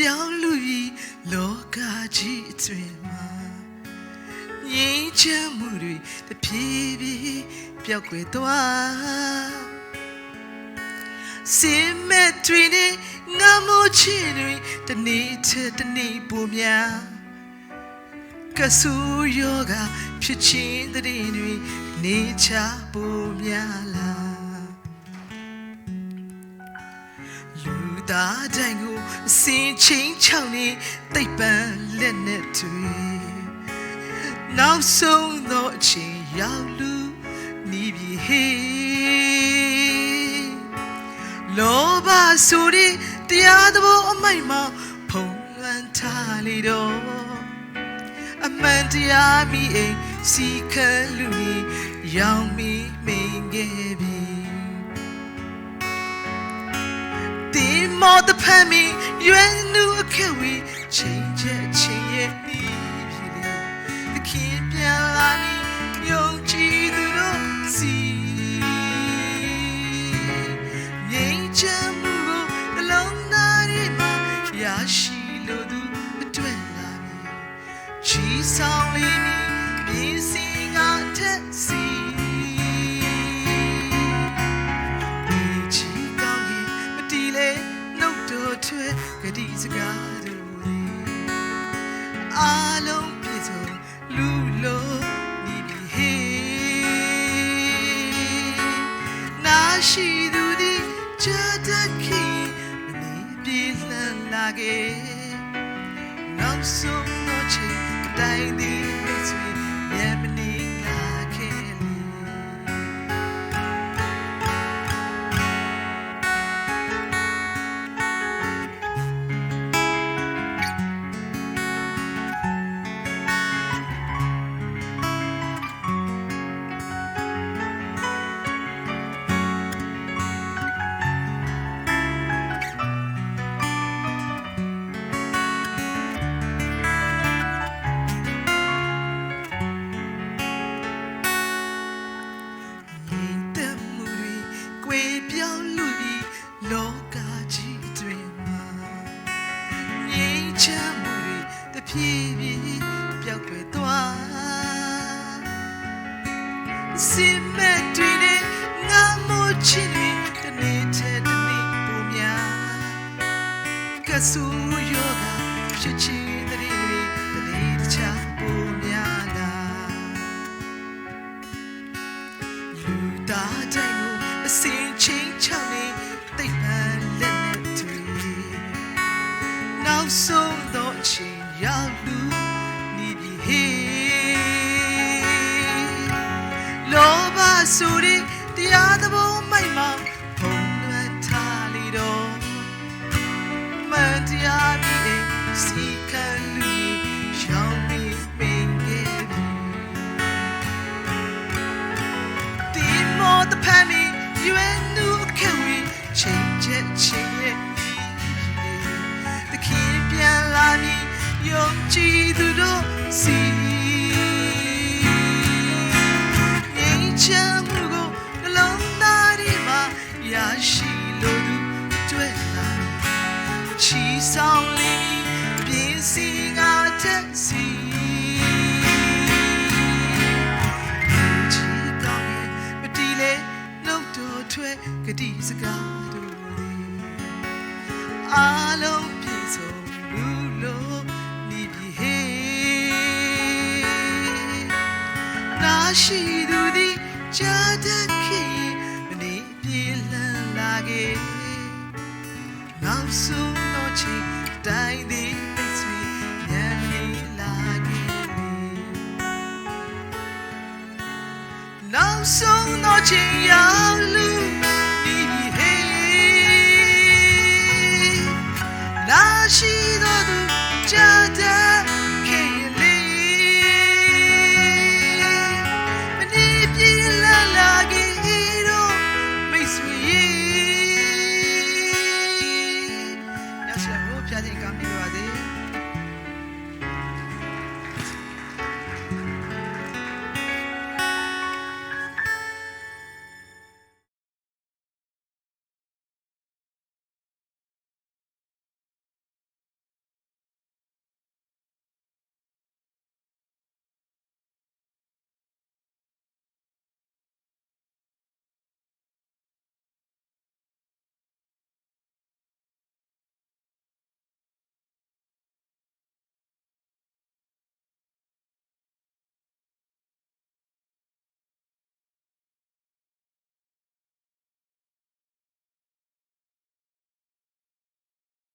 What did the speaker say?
သက်မှုတွေကွေပြောင်းလူပြီးလောကကြီးအတွင်မှာငြိမ်းချမ်းမှုတွေတဖြည်းဖြည်းပျောက်ကွယ်သွားစင်မဲ့တွေနဲ့ငါမို့ချင်တွေတနေ့တစ်တနေ့ပုံများကဆူယောဂဖြစ်ချင်းတဲ့တွေနေချပုံများလားလူသားတိုင်းကိုအ စင်ချင်းချောင်းနေတိတ်ပံလက်နဲ့တွေ့နောက်ဆုံးသောအချိန်ရောက်လူနီးပြီဟေးလောဘဆိုတဲ့တရားသဘောအမိုက်မှာဖုံးလွှမ်းထားလေတော့အမှန်တရားမိအိမ်စီခံလူနီရောင်မီမိန်ခဲ့ပြီဒီမော်တ ဖမ်းမီရွယ်နူအခက်ဝေးချိန်ချက်ချင်းရဲ့ဒီဖြစ်လေတခင်ပြန်လာမီ န်လာခဲ့နောက်ဆုံးတော့ချိန်တိုင်းသည်မိတ်ဆွေ ဖြည်းဖြည်းပျောက်ကွယ်သွားစင်မဲ့တွေနဲ့ငါမို့ချစ်တွေတနေ့တည်းတနေ့ပုံများကဆူယောဂဖြစ်ချင် လူနေပြီဟေးလောဘဆိုတဲ့တရားသဘောမိုက်မှာဖုံးလွှမ်းထားလေတော့မန်တရားပြီးစီခံလူရှောင်းပြီးပင်ခဲ့ပြီဒီမောတဖမ်းမီရွယ်နူခဲဝေးချိန်ချက်ချင်းရဲ့တခင်ပြန်လာမည် ယုံကြည်သူတို့စီနေချမ်းမှုကိုနှလုံးသားထဲမှာရရှိလို့သူတွေ့လာချီဆောင်လေးပြင်းစီငါတက်စီချီကောင်းရင်မတီးလေနှုတ်တော်ထွက်ဂတိစကားတို့သည်အားလုံး ရှိသူသည်ကြာတတ်ခေမနေပြေလန်းလာခဲ့နောက်ဆုံးတော့ချိန်တိုင်းသည်မိတ်ဆွေညံနေလာခဲ့နောက်ဆုံးတော့ချိန်ရောက်လူဒီဟေးလာရှိ ဖျားခြင်းကမ်းနေပါစေ